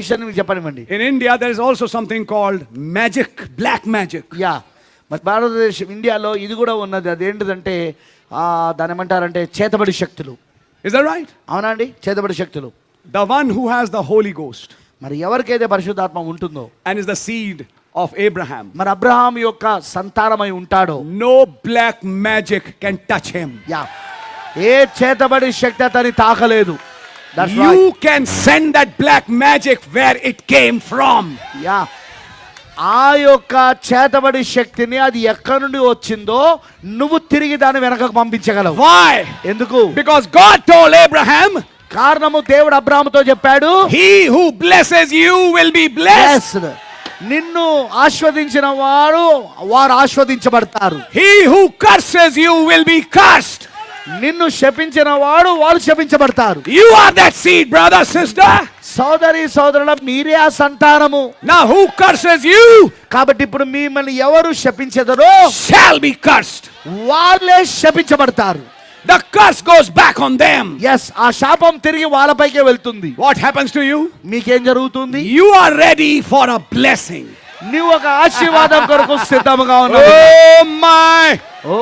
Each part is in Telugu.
విషయాన్ని మీరు చెప్పనివ్వండి. In India there is also something called magic black magic yeah. మరి భారతదేశం ఇండియాలో ఇది కూడా ఉన్నది. అదేంటిదంటే దాని ఏమంటారంటే చేతబడి శక్తులు. ఇస్ దట్ రైట్ అవునా అండి? చేతబడి శక్తులు. The one who has the Holy Ghost మరి ఎవరికైతే పరిశుద్ధాత్మ ఉంటుందో and is the seed of Abraham మన అబ్రహాం యొక్క సంతానమై ఉంటాడో no black magic can touch him yeah. ఏ చేతబడి శక్తి అతని తాకలేదు. That's you right. can send that black magic where it came from. Yeah. ఆ యొక్క చేతబడి శక్తిని అది ఎక్కడి నుండి వచ్చిందో నువ్వు తిరిగి దాన్ని వెనకకు పంపించగలవు. వై ఎందుకు? బికాస్ గాడ్ టోల్ అబ్రహాం కారణము దేవుడు అబ్రహాముతో చెప్పాడు. He who blesses you will be blessed నిన్ను ఆస్వాదించిన వారు వారు ఆస్వాదించబడతారు he who curses you will be curse నిన్ను శపించిన వాడు వాళ్ళు శపించబడతారు. You are that seed brother sister సోదరి సోదరుల మీరే ఆ సంతానము. నా హూ కర్సెస్ యు కాబట్టి ఇప్పుడు మిమ్మల్ని ఎవరు శపించదరో షాల్ బి కర్స్డ్ వాళ్ళే శపించబడతారు. The curse goes back on them yes ఆ శాపం తిరిగి వాళ్ళపైకే వెళ్తుంది. వాట్ హ్యాపెన్స్ టు యు మీకేం జరుగుతుంది? You are ready for a blessing నువ్వు ఒక ఆశీర్వాదం కొరకు సిద్ధముగా ఉన్నావు. ఓ my oh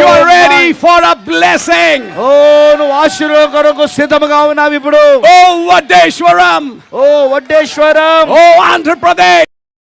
you are ready for a blessing. Oh నువ్వు ఆశీర్వాదం కొరకు సిద్ధముగా ఉన్నావు ఇప్పుడు Oh Vadeshwaram! ఓ వడ్డేశ్వరం Oh Andhra Pradesh!